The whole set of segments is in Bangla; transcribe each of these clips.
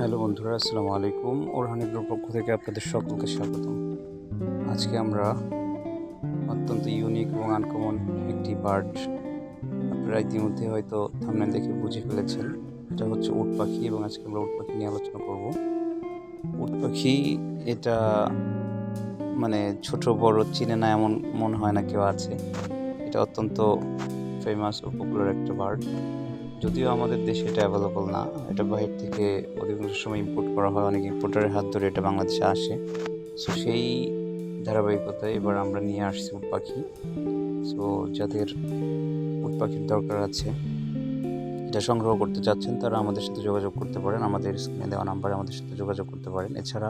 হ্যালো বন্ধুরা, আসসালামু আলাইকুম। ওরহানি গ্রুপ পক্ষ থেকে আপনাদের সকলকে স্বাগতম। আজকে আমরা অত্যন্ত ইউনিক এবং আনকমন একটি বার্ড আপনারা ইতিমধ্যে হয়তো থামনে দেখে বুঝে ফেলেছেন। এটা হচ্ছে উট পাখি এবং আজকে আমরা উট পাখি নিয়ে আলোচনা করব। উট পাখি এটা মানে ছোট, বড় চিনে না এমন মনে হয় না কেউ আছে। এটা অত্যন্ত ফেমাস ও পপুলার একটা বার্ড যদিও আমাদের দেশে এটা অ্যাভেলেবল না, এটা বাইরে থেকে অধিকাংশ সময় ইম্পোর্ট করা হয়, অনেক ইম্পোর্টারের হাত ধরে এটা বাংলাদেশে আসে। সো সেই ধারাবাহিকতায় এবার আমরা নিয়ে আসছি উট পাখি সো যাদের উট পাখির দরকার আছে এটা সংগ্রহ করতে চাচ্ছেন, তারা আমাদের সাথে যোগাযোগ করতে পারেন। আমাদের স্ক্রিনে দেওয়া নাম্বারে আমাদের সাথে যোগাযোগ করতে পারেন। এছাড়া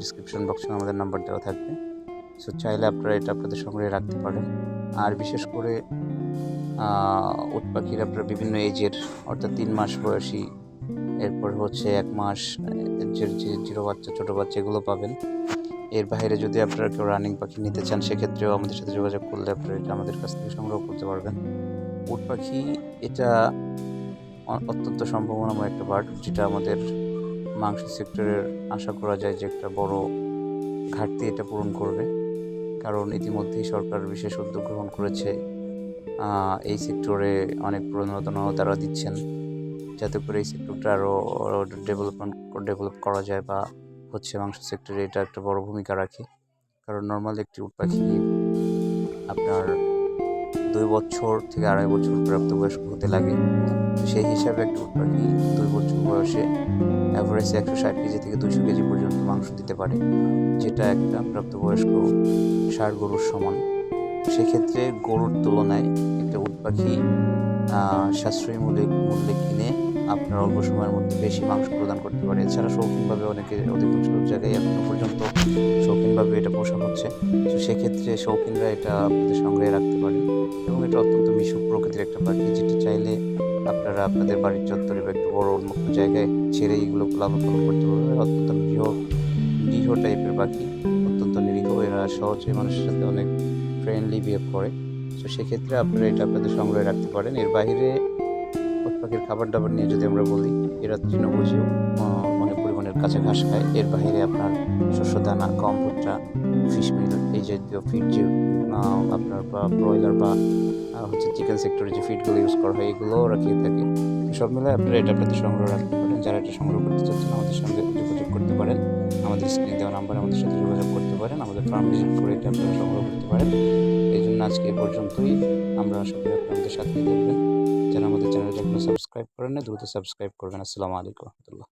ডিসক্রিপশন বক্সে আমাদের নাম্বার দেওয়া থাকবে। সো চাইলে আপনারা এটা আপনাদের সংগ্রহে রাখতে পারেন। আর বিশেষ করে উট পাখির আপনার বিভিন্ন এজের অর্থাৎ তিন মাস বয়সী, এরপর হচ্ছে এক মাস জিরো বাচ্চা, ছোটো বাচ্চা, এগুলো পাবেন। এর বাইরে যদি আপনারা কেউ রানিং পাখি নিতে চান, সেক্ষেত্রেও আমাদের সাথে যোগাযোগ করলে আপনারা এটা আমাদের কাছ থেকে সংগ্রহ করতে পারবেন। উট পাখি, এটা অত্যন্ত সম্ভাবনাময় একটা বার্ড যেটা আমাদের মাংস সেক্টরের আশা করা যায় যে একটা বড় ঘাটতি এটা পূরণ করবে। কারণ ইতিমধ্যেই সরকার বিশেষ উদ্যোগ গ্রহণ করেছে। এই সেক্টরে অনেক প্রণোদনা তারা দিচ্ছেন যাতে করে এই সেক্টরটা আরও ডেভেলপমেন্ট ডেভেলপ করা যায় বা হচ্ছে মাংস সেক্টরে এটা একটা বড় ভূমিকা রাখে। কারণ নর্মাল একটি উট পাখি আপনার দুই বছর থেকে আড়াই বছর প্রাপ্তবয়স্ক হতে লাগে। সেই হিসাবে একটা উট পাখি দুই বছর বয়সে অ্যাভারেজ একশো ষাট কেজি থেকে দুশো কেজি পর্যন্ত মাংস দিতে পারে, যেটা একটা প্রাপ্তবয়স্ক ষাট গরুর সমান। সেক্ষেত্রে গরুর তুলনায় একটা উট পাখি সাশ্রয়ী মূল্যে মূল্যে কিনে আপনার অল্প সময়ের মধ্যে বেশি মাংস প্রদান করতে পারে। এছাড়া শৌখিনভাবে অনেকে অধিকাংশ জায়গায় এখনও পর্যন্ত শৌখিনভাবে এটা পোষা হচ্ছে। তো সেক্ষেত্রে শৌখিনরা এটা আপনাদের সংগ্রহে রাখতে পারে। এবং এটা অত্যন্ত মিশুক প্রকৃতির একটা পাখি, যেটা চাইলে আপনারা আপনাদের বাড়ির চত্বরে বা একটু বড় উন্মুক্ত জায়গায় ছেড়ে এইগুলো লালন করতে পারবে অত্যন্ত নিরীহ নিরীহ টাইপের পাখি, অত্যন্ত নিরীহ। এরা সহজে মানুষের সাথে অনেক ফ্রেন্ডলি বিহেভ করে। তো সেক্ষেত্রে আপনারা এটা আপনাদের সংগ্রহে রাখতে পারেন। এর বাইরে পাখির খাবার দাবার নিয়ে যদি আমরা বলি, এরা তৃণভোজীও অনেক পরিমাণের কাছে ঘাস খায়। এর বাইরে আপনার শস্য দানা কম ভুট্টা ফিশ মিল এই জাতীয় ফিড যে আপনার বা ব্রয়লার বা হচ্ছে চিকেন সেক্টরে যে ফিডগুলো ইউজ করা হয়, এগুলোও ওরা খেয়ে থাকে। সব মিলে আপনারা এটা আপনাদের সংগ্রহ রাখতে পারেন। যারা এটা সংগ্রহ করতে চাচ্ছেন, আমাদের সঙ্গে যোগাযোগ করতে পারেন। আমাদের স্ক্রিনে দেওয়া নাম্বারে আমাদের সাথে যোগাযোগ করতে পারেন। আমাদের ফার্ম ভিজিট করে এটা আপনারা সংগ্রহ করতে পারেন। এই জন্য আজকে এ পর্যন্তই। আমরা আশা করি আপনাদের সাথে থাকবেন। যারা আমাদের চ্যানেলটা এখনও সাবস্ক্রাইব করেন দ্রুত সাবস্ক্রাইব করবেন। আসসালামু আলাইকুম রহমতুল্লাহ।